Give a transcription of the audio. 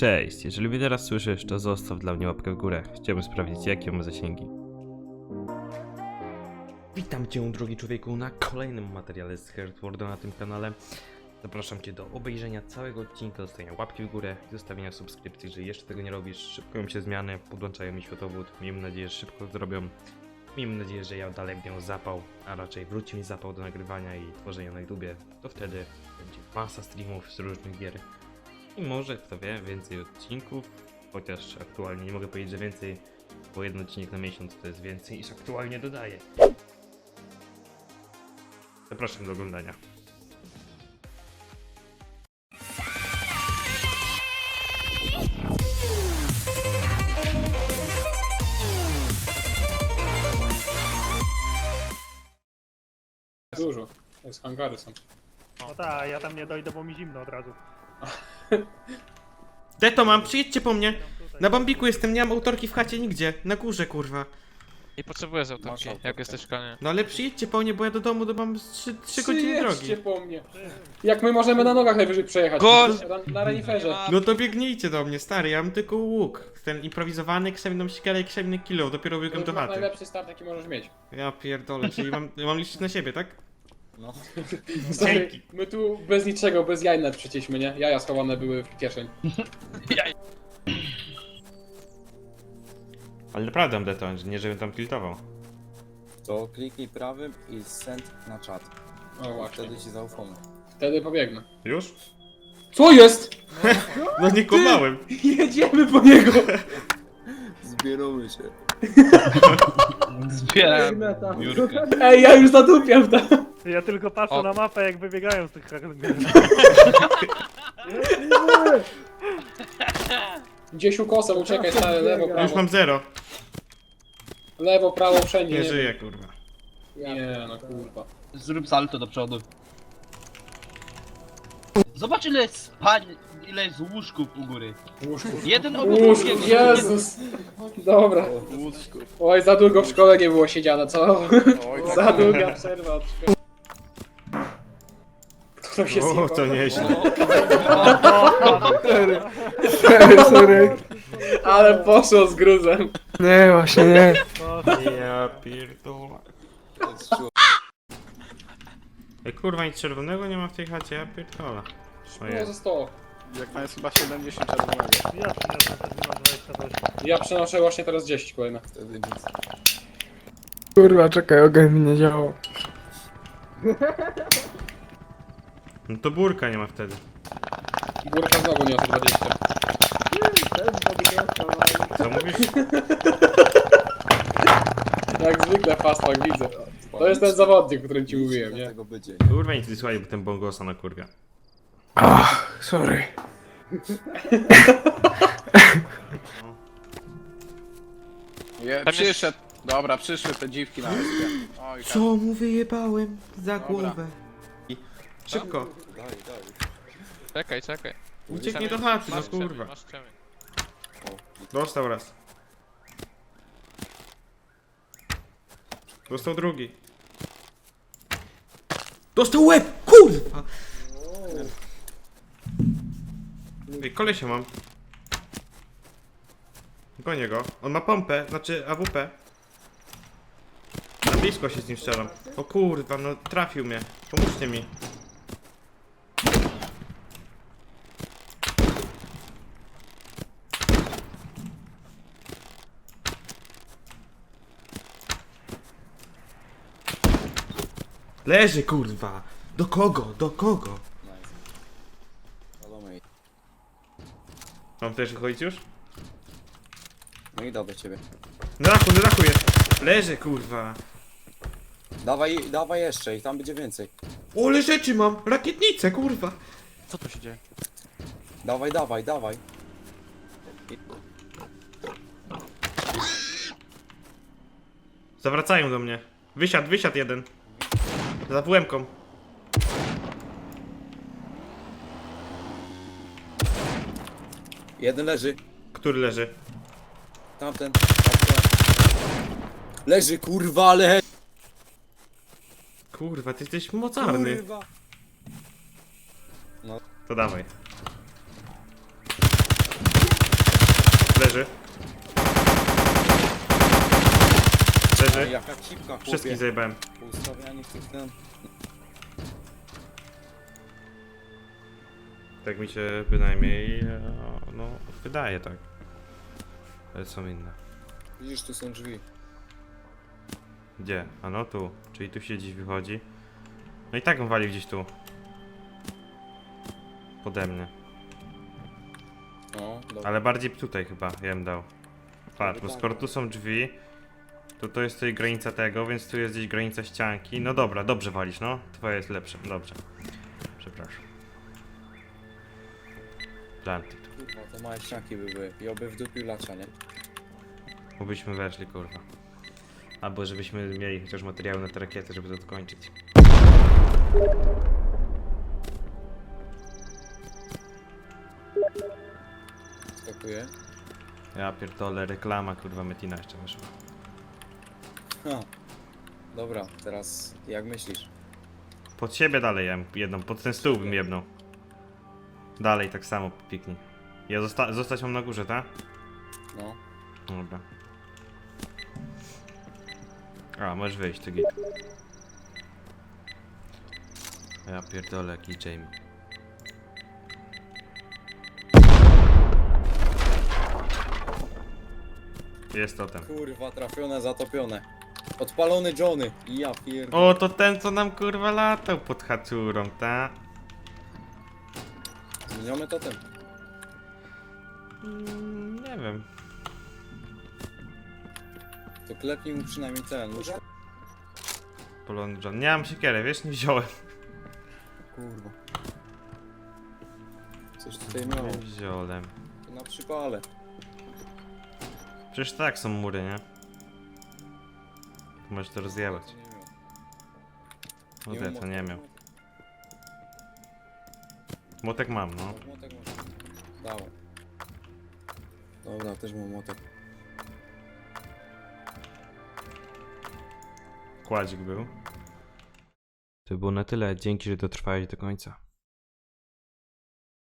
Cześć, jeżeli mnie teraz słyszysz, to zostaw dla mnie łapkę w górę. Chciałbym sprawdzić, jakie mam zasięgi. Witam Cię, drogi człowieku, na kolejnym materiale z Heartworda na tym kanale. Zapraszam Cię do obejrzenia całego odcinka, zostawienia łapki w górę zostawienia subskrypcji. Jeżeli jeszcze tego nie robisz, szybko się zmiany, podłączają mi światłowód. Miejmy nadzieję, że szybko zrobią. Miejmy nadzieję, że ja dalej będę zapał, a raczej wróci mi zapał do nagrywania i tworzenia na YouTubie. To wtedy będzie masa streamów z różnych gier. I może, kto wie, więcej odcinków, chociaż aktualnie nie mogę powiedzieć, że więcej, bo jeden odcinek na miesiąc to jest więcej niż aktualnie dodaję. Zapraszam do oglądania. Dużo. To jest hangary są. No tak, ja tam nie dojdę, bo mi zimno od razu. Deto mam, przyjedźcie po mnie! Na Bambiku jestem, nie mam autorki w chacie nigdzie, na górze kurwa. Nie potrzebujesz Masz autorki, autorkę. jak jesteś w szkolnie. No ale przyjedźcie po mnie, bo ja do domu to mam 3, godziny drogi. Przyjedźcie po mnie. Jak my możemy na nogach najwyżej przejechać? Gość! Na, na reniferze. No to biegnijcie do mnie, stary, ja mam tylko łuk. Ten improwizowany, krzemną siekierę i krzemny kilo, dopiero To biegłem jest do chaty. najlepszy start jaki możesz mieć. Ja pierdolę, czyli mam, mam liczyć na siebie, tak? Stary, my tu bez niczego, bez jaj nawet przecieśmy, nie? Jaja schowane były w kieszeń. Ale naprawdę Deto, nie żebym tam tiltował. To kliknij prawym i send na czat. O właśnie. Wtedy ci zaufamy. Wtedy pobiegnę. Już? Co jest? No nie kłamałem. Jedziemy po niego! Zbieramy się. Zbieram Jurkę. Ej, ja już zadupiam tam. Ja tylko patrzę O. na mapę, jak wybiegają z tych krakengierów. Gdzieś ukosem, uciekaj stary, lewo, Już prawo. mam zero. Lewo, prawo, wszędzie. Nie żyję, kurwa. Nie, no kurwa. Zrób salto do przodu. Zobacz ile jest spań, ile jest łóżków u góry. Łóżku. Jeden obok Łóżku, drugiego. Jezus. Dobra. Oj, za długo w szkole nie było siedziane, co? za długa przerwa od szkoły. Kto się O, to nieźle. Sorry, sorry. Ale poszło z gruzem. Nie, właśnie nie. Ja pierdolę. To jest czuł. Ej, kurwa, nic czerwonego nie ma w tej chacie, ja pierdolę. O No jest. 100. Jak tam jest chyba 70 czerwonego. Ja przyniosłem też minus 28. Ja przenoszę właśnie teraz 10 kolejne. Wtedy nic. Kurwa, czekaj, ogień mi nie działał. No to burka nie ma wtedy. Górka znowu niosę 20. Co mówisz? Jak zwykle fastback widzę. To jest ten zawodnik, o którym ci mówiłem, nie? Tego będzie. Kurwa, nic nie słuchaj, bo ten bongosa na kurwia. Ach, sorry. Je, Tam jest- przyszedł. Dobra, przyszły te dziwki na wyspie. Oj, Co mu wyjebałem za głowę? Szybko, Daj, daj. Czekaj, czekaj. ucieknij do chaty, no Masz kurwa. Masz. Dostał raz. Dostał drugi. Dostał łeb! Kurwa! Ej, kolesia mam. Gonię go. On ma pompę, znaczy AWP. Na blisko się z nim strzelam. O kurwa, no trafił mnie. Pomóżcie mi. Leży kurwa! Do kogo? Do kogo? Nice. Follow me. Mam też wychodzić już? No i do ciebie. Na dachu, na dachu jest! Leży kurwa! Dawaj, dawaj jeszcze i tam będzie więcej. Ole rzeczy mam! Rakietnicę kurwa! Co tu się dzieje? Dawaj, dawaj, dawaj. Zawracają do mnie. Wysiadł, wysiadł jeden. Za WM-ką. Jeden leży. Który leży? Tamten. Tamten. Leży kurwa, ale. Kurwa, ty jesteś mocarny. Kurwa. To dawaj. Leży. Leży. jaka cipka, chłopie. Wszystkich zajebałem. Ustawianie Tak mi się bynajmniej, e, no, wydaje tak. Ale są inne. Widzisz, tu są drzwi. Gdzie? A no tu. Czyli tu się gdzieś wychodzi. No i tak on wali gdzieś tu. Pode mnie. No, dobra. Ale bardziej tutaj chyba, ja bym dał. Patrz, bo skoro tu są drzwi, to to jest tutaj granica tego, więc tu jest gdzieś granica ścianki. No dobra, dobrze walisz, no. Twoje jest lepsze, dobrze. Przepraszam. Planty tu. Kurwa, to małe ścianki by były. I oby w dupiu lacza, nie? Bo byśmy weszli, kurwa. Albo żebyśmy mieli chociaż materiały na te rakiety, żeby to dokończyć. Skakuje. Ja pierdolę, reklama, kurwa, Metina jeszcze wyszła. Ha. Dobra, teraz jak myślisz? Pod siebie dalej jem jedną, pod ten stół bym jebnął. Dalej tak samo piknij. Ja zosta zostać mam na górze, tak? No. Dobra. A, możesz wyjść, ty git. Ja pierdolę, jaki Jamie. Jest totem. Kurwa, trafione, zatopione. Odpalony Johnny. Ja pierd... O, to ten, co nam kurwa latał pod haczurą, ta? Zmieniamy totem. Mm, nie wiem. To klepnij mu przynajmniej ten. Łóżko. Polony John. Nie mam siekierę, wiesz, nie wziąłem. Kurwa. Coś tutaj miało. Nie wziąłem. To na przypale. Przecież tak są mury, nie? Możesz to rozjebać. To. No Nie te, to nie miał. Młotek mam, no. No, Młotek. Dawaj. Dobra, też mam młotek. Kładzik był. To było na tyle. Dzięki, że dotrwałeś do końca.